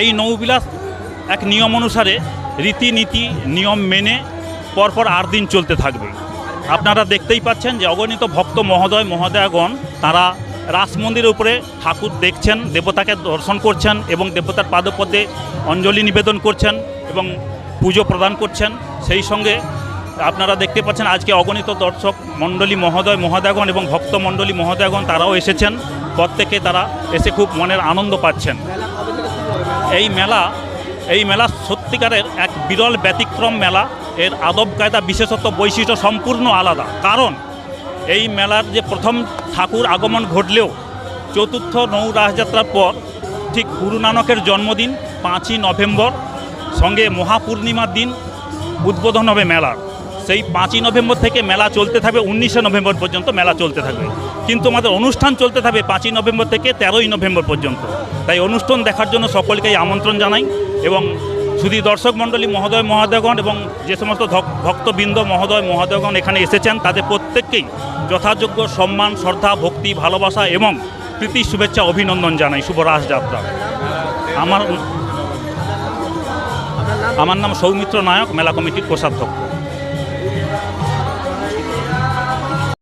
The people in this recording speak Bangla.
এই নৌবিলাস এক নিয়ম অনুসারে রীতিনীতি, নিয়ম মেনে পরপর আট দিন চলতে থাকবে। আপনারা দেখতেই পাচ্ছেন যে অগণিত ভক্ত মহোদয়, মহোদয়াগণ, তারা রাস মন্দিরের উপরে ঠাকুর দেখছেন, দেবতাকে দর্শন করছেন এবং দেবতার পাদপদে অঞ্জলি নিবেদন করছেন এবং পুজো প্রদান করছেন। সেই সঙ্গে আপনারা দেখতে পাচ্ছেন আজকে অগণিত দর্শক মণ্ডলী মহোদয় মহোদয়গণ এবং ভক্ত মণ্ডলী মহোদয়গণ তারাও এসেছেন। প্রত্যেকে তারা এসে খুব মনের আনন্দ পাচ্ছেন। এই মেলা এই মেলা সত্যিকারের এক বিরল ব্যতিক্রম মেলা। এর আদব কায়দা বিশেষত বৈশিষ্ট্য সম্পূর্ণ আলাদা। কারণ এই মেলার যে প্রথম ঠাকুর আগমন ঘটলেও চতুর্থ নৌ রাসযাত্রার পর ঠিক গুরু নানকের জন্মদিন, পাঁচই নভেম্বর, সঙ্গে মহাপূর্ণিমার দিন, উদ্বোধন হবে মেলার সেই পাঁচই নভেম্বর থেকে মেলা চলতে থাকবে, উনিশে নভেম্বর পর্যন্ত মেলা চলতে থাকবে। কিন্তু আমাদের অনুষ্ঠান চলতে থাকবে পাঁচই নভেম্বর থেকে তেরোই নভেম্বর পর্যন্ত। তাই অনুষ্ঠান দেখার জন্য সকলকেই আমন্ত্রণ জানাই এবং শুধু দর্শক মণ্ডলী মহোদয় মহাদেগণ এবং যে সমস্ত ভক্তবৃন্দ মহোদয় মহাদেগণ এখানে এসেছেন, তাদের প্রত্যেককেই যথাযোগ্য সম্মান, শ্রদ্ধা, ভক্তি, ভালোবাসা এবং প্রীতি, শুভেচ্ছা, অভিনন্দন জানাই। শুভ রাসযাত্রা আমার আমার নাম সৌমিত্র নায়ক, মেলা কমিটির কোষাধ্যক্ষ।